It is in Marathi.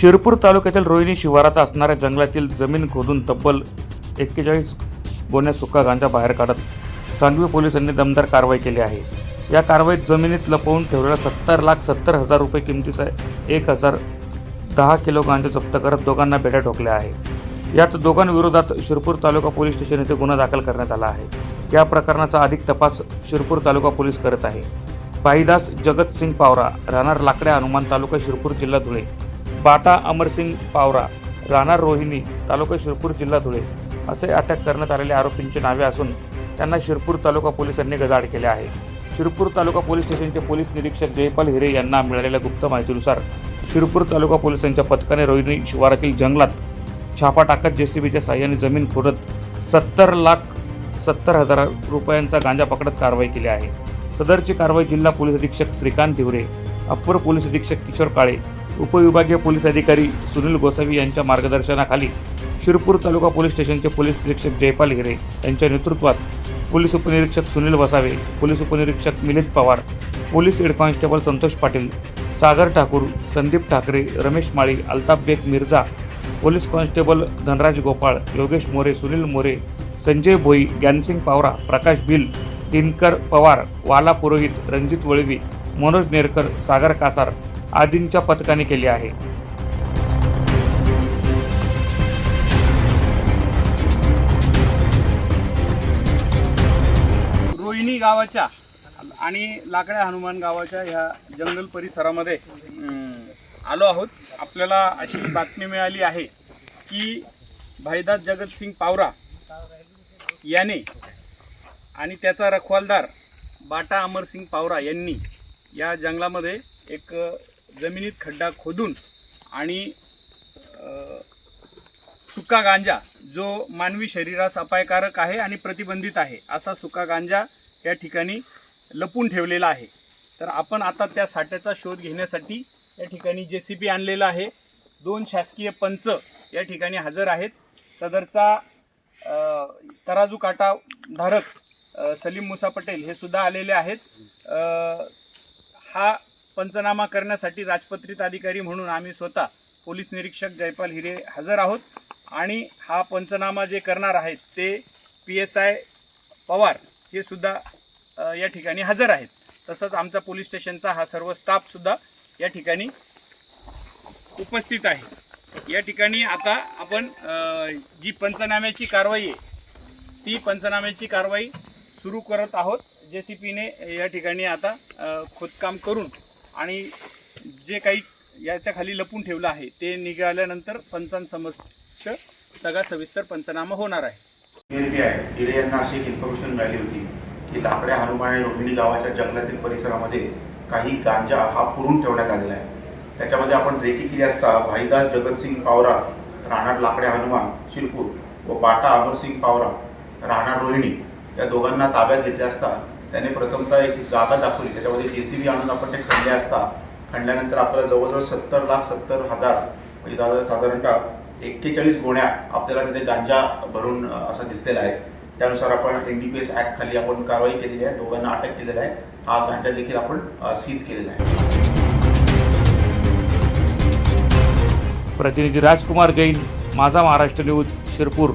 शिरपूर तालुक्यातील रोहिणी शिवारात असणाऱ्या जंगलातील जमीन खोदून तब्बल एक्केचाळीस गोण्या सुका गांजा बाहेर काढत सांगवी पोलिसांनी दमदार कारवाई केली आहे. या कारवाईत जमिनीत लपवून ठेवलेला सत्तर लाख सत्तर हजार रुपये किमतीचा एक हजार दहा किलो गांजा जप्त करत दोघांना बेड्या ठोकल्या आहे. यात दोघांविरोधात शिरपूर तालुका पोलीस स्टेशन येथे गुन्हा दाखल करण्यात आला आहे. या प्रकरणाचा अधिक तपास शिरपूर तालुका पोलीस करत आहे. भाईदास जगतसिंग पावरा राहणार लाकड्या हनुमान तालुका शिरपूर जिल्हा धुळे बाटा अमरसिंग पावरा राहणार रोहिणी तालुका शिरपूर जिल्हा धुळे असे अटक करण्यात आलेल्या आरोपींची नावे असून त्यांना शिरपूर तालुका पोलिसांनी गजाड केले आहे. शिरपूर तालुका पोलीस स्टेशनचे पोलीस निरीक्षक जयपाल हिरे यांना मिळालेल्या गुप्त माहितीनुसार शिरपूर तालुका पोलिसांच्या पथकाने रोहिणी शिवारातील जंगलात छापा टाकत जेसीबीच्या साह्याने जमीन खोदत सत्तर लाख सत्तर हजार रुपयांचा गांजा पकडत कारवाई केली आहे. सदरची कारवाई जिल्हा पोलीस अधीक्षक श्रीकांत धिवरे अप्पर पोलीस अधीक्षक किशोर काळे उपविभागीय पोलीस अधिकारी सुनील गोसावी यांच्या मार्गदर्शनाखाली शिरपूर तालुका पोलीस स्टेशनचे पोलीस निरीक्षक जयपाल हिरे यांच्या नेतृत्वात पोलीस उपनिरीक्षक सुनील वसावे पोलीस उपनिरीक्षक Milind Pawar police head constable Santosh Patil Sagar Thakur Sandeep Thackeray Ramesh Mali Altaf Beg Mirza police constable Dhanraj Gopal Yogesh More Sunil More Sanjay Bhoi Gyansingh Pawara Prakash Bil Dinkar Pawar वाला पुरोहित रणजित वळवी मनोज नेरकर सागर कासार आदींच्या पथकाने केली आहे. रोहिणी गावाच्या आणि लाकड्या हनुमान गावाच्या ह्या जंगल परिसरामध्ये आलो आहोत. आपल्याला अशी बातमी मिळाली आहे की भाईदास जगतसिंग पावरा याने आणि त्याचा रखवालदार बाटा अमरसिंग पावरा यांनी या जंगलामध्ये एक जमिनीत खड्डा खोदून आणि सुका गांजा जो मानवी शरीरास अपायकारक आहे आणि प्रतिबंधित आहे असा सुका गांजा या ठिकाणी लपून ठेवलेला आहे. तर आपण आता त्या साठ्याचा शोध घेण्यासाठी या ठिकाणी जे सी बी आणलेला आहे. दोन शासकीय पंच या ठिकाणी हजर आहेत. सदरचा तराजू काटा धारक सलीम मुसा पटेल हे सुद्धा आलेले आहेत. हा पंचनामा करण्यासाठी राजपत्रित अधिकारी म्हणून आम्ही स्वतः पोलीस निरीक्षक जयपाल हिरे हजर आहोत. आणि हा पंचनामा जे करणार आहेत ते पी एस आय पवार हे सुद्धा या ठिकाणी हजर आहेत. तसंच आमचा पोलीस स्टेशनचा हा सर्व स्टाफसुद्धा या ठिकाणी उपस्थित आहे. या ठिकाणी आता आपण जी पंचनाम्याची कारवाई आहे ती पंचनाम्याची कारवाई सुरू करत आहोत. जे सी पीने या ठिकाणी आता खोदकाम करून आणि जे काही याच्या खाली लपून ठेवलं आहे ते निघाल्यानंतर पंचांसमक्ष सगळा सविस्तर पंचनामा होणार आहे. गिरे यांना अशी एक इन्फॉर्मेशन मिळाली होती की लाकड्या हनुमान आणि रोहिणी गावाच्या जंगलातील परिसरामध्ये काही गांजा हा पुरून ठेवण्यात आलेला आहे. त्याच्यामध्ये आपण रेकी केली असता भाईदास जगतसिंग पावरा राहणार लाकड्या हनुमान शिरपूर व बाटा अमरसिंग पावरा राहणार रोहिणी या दोघांना ताब्यात घेतले असता त्याने प्रथमतः एक जागा दाखवली. त्याच्यामध्ये जे सी बी आणून आपण ते खणले असता खणल्यानंतर आपल्याला जवळजवळ सत्तर लाख सत्तर हजार म्हणजे साधारणतः एक्केचाळीस गोण्या आपल्याला तिथे गांजा भरून असा असं दिसलेला आहे. त्यानुसार आपण N D P S act खाली आपण कारवाई केलेली आहे. दोघांना अटक केलेला आहे. हा गांजा देखील आपण सीज केलेला आहे. प्रतिनिधी राजकुमार जैन माझा महाराष्ट्र न्यूज शिरपूर.